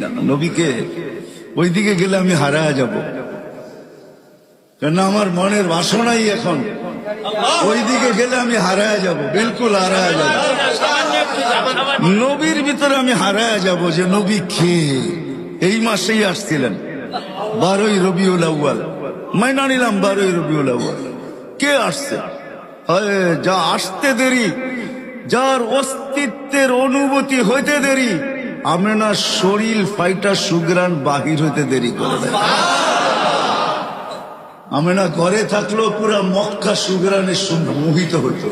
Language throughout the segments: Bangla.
না নবীকে ওইদিকে গেলে আমি হারায় যাব। কেন আমার মনের বাসনাই এখন। ওইদিকে গেলে আমি হারায় যাব, বিলকুল হারায় যাব। নবীর ভিতরে আমি হারায় যাব যে নবী কে? এই মাসেই আসছিলেন। বারোই রবিউল আউ্য়াল। মাইনা নিলাম বারোই রবিউল আউ্য়াল। কে আসছে? যা আসতে দেরি, যার অস্তিত্বের অনুভূতি হইতে দেরি আমেনা শরীর ফাইটা সুগ্রান বাহির হইতে দেরি করে দেয়। আমেনা ঘরে থাকলেও পুরা মক্কা সুগ্রানে মোহিত হইত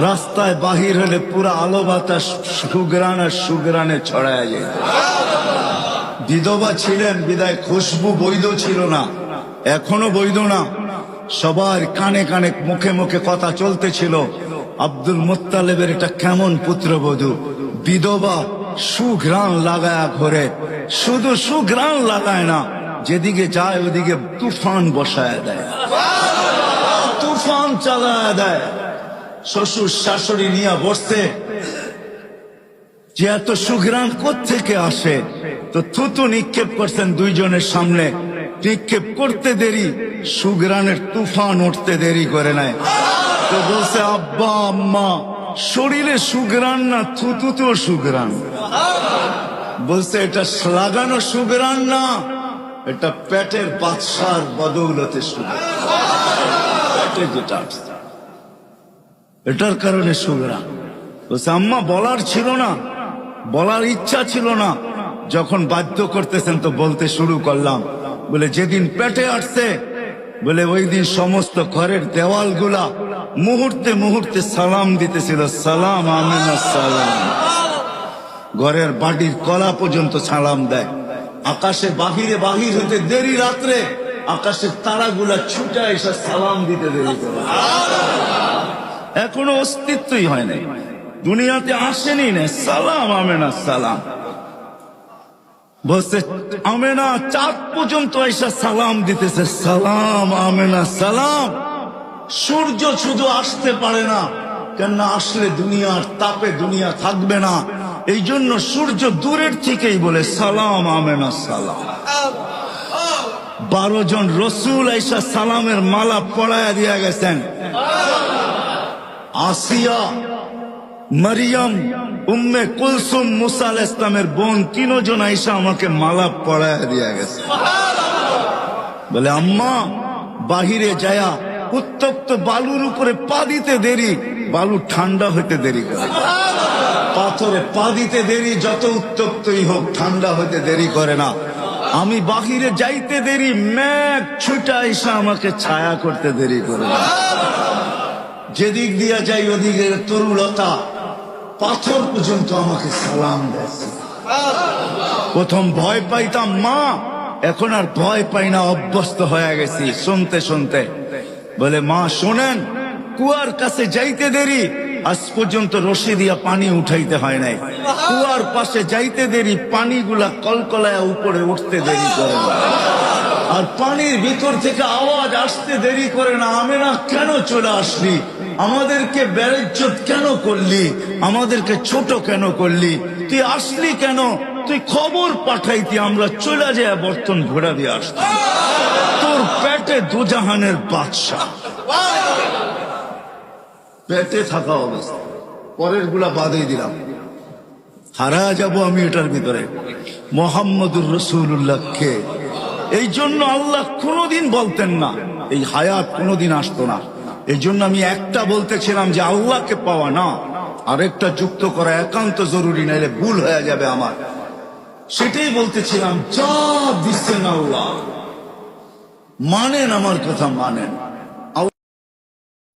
রাস্তায় বাহির হলে পুরা আলো বাতাস সুগ্রান আর সুগ্রানে ছড়ায় যেত বিধবা ছিলেন, বিদায় খুশবু বৈধ ছিল না। এখনও বৈধ না। সবার কানে কানে, মুখে মুখে কথা চলতেছিল। আব্দুল মোত্তালেবের এটা কেমন পুত্রবধূ? বিধবা সুঘ্রাণ লাগায়া ঘরে। শুধু সুঘ্রাণ লাগায় না, যেদিকে যায় ওদিকে তুফান বসায় দেয়। তুফান চালায় দেয়। শ্বশুর শাশুড়ি নিয়ে বসতে যে এত সুঘ্রাণ থেকে আসে? তো থুতু নিক্ষেপ করছেন দুইজনের সামনে। নিক্ষেপ করতে দেরি, সুঘ্রাণের তুফান উঠতে দেরি করে নেয়। তো বলছে, আব্বা, আম্মা শরীরে সুঘ্রাণ না থুতু তো সুঘ্রাণ? বলছে, এটা লাগানো সুঘ্রাণ না, এটা পেটের বাদশার বদৌলতে যেটা। এটার কারণে সুঘ্রাণ। বলছে, আম্মা, বলার ছিল না, বলার ইচ্ছা ছিল না। যখন বাধ্য করতেছেন তো বলতে শুরু করলাম। বলে, যেদিন পেটে আসছে বলে ওই দিন সমস্ত ঘরের দেওয়ালগুলা মুহূর্তে মুহূর্তে সালাম দিতেছিল, সালাম সালাম ঘরের বাড়ির কলা পর্যন্ত সালাম দেয়। আকাশে বাহিরে বাহির হতে দেরি রাত্রে আকাশের তারাগুলা ছুটে এসে সালাম দিতে দেরি এখনও অস্তিত্বই হয় নাই। দুনিয়াতে আসেনি না। সালাম, আমেনা সালাম বলছে, আমেনা, চাঁদ পর্যন্ত এসে সালাম দিতেছে। সালাম, আমেনা, সালাম। সূর্য শুধু আসতে পারে না, কেননা আসলে দুনিয়ার তাপে দুনিয়া থাকবে না। এই জন্য সূর্য দূরের থেকেই বলে, সালাম, আমেনা, সালাম। বারো জন রসুল আইসা সালামের মালা পড়ায় দিয়া গেছেন। আসিয়া মারিয়াম, উম্মে কুলসুম মুসা আল ইসলামের বোন তিনজন আইসা আমাকে মালা পড়ায় দিয়া গেছে। বলে, আম্মা, বাহিরে যায়া উত্তপ্ত বালুর উপরে পা দিতে দেরি, বালু ঠান্ডা হতে দেরি করে। পাথরে পা দিতে দেরি, যত উত্তপ্তই হোক ঠান্ডা হতে দেরি করে না। আমি বাহিরে যাইতে দেরি ম্যাগ ছুটা এসে আমাকে ছায়া করতে দেরি করে না। যেদিক দিয়া যাই ওদিকে তরুলতা পাথর পর্যন্ত আমাকে সালাম দেয়। প্রথম ভয় পাইতাম, মা, এখন আর ভয় পাই না, অভ্যস্ত হয়ে গেছি। শুনতে শুনতে বলে, মা, শোনেন, কুয়ার কাছে যাইতে দেরি, আজ পর্যন্ত রশি দিয়া পানি উঠাইতে হয় নাই। কুয়ার পাশে যাইতে দেরি, পানিগুলা কলকলায় উপরে উঠতে দেরি করে না আর পানির ভিতর থেকে আওয়াজ আসতে দেরি করে না। আমি না কেন চলে আসলি? আমাদেরকে ব্যারেজ্জত কেন করলি? আমাদেরকে ছোট কেন করলি? তুই আসলি কেন? তুই খবর পাঠাইতি, আমরা চলে যায় বর্তন ঘোরা দিয়ে আসতাম তোর পেটে দুজাহানের বাদশাহ। পেটে থাকা অবস্থা। পরেরগুলা বাদই দিলাম। হারা যাব আমি এটার ভিতরে। মোহাম্মদুর রসুল্লাহকে এই জন্য আল্লাহ কোনোদিন বলতেন না, এই হায়াত কোনোদিন আসতো না। এই জন্য আমি একটা বলতেছিলাম যে আল্লাহকে পাওয়া না, আরেকটা যুক্ত করা একান্ত জরুরি না নাইলে ভুল হয়ে যাবে আমার। সেটাই বলতেছিলাম, যা দিচ্ছেন আল্লাহ, মানেন, আমার কথা মানেন।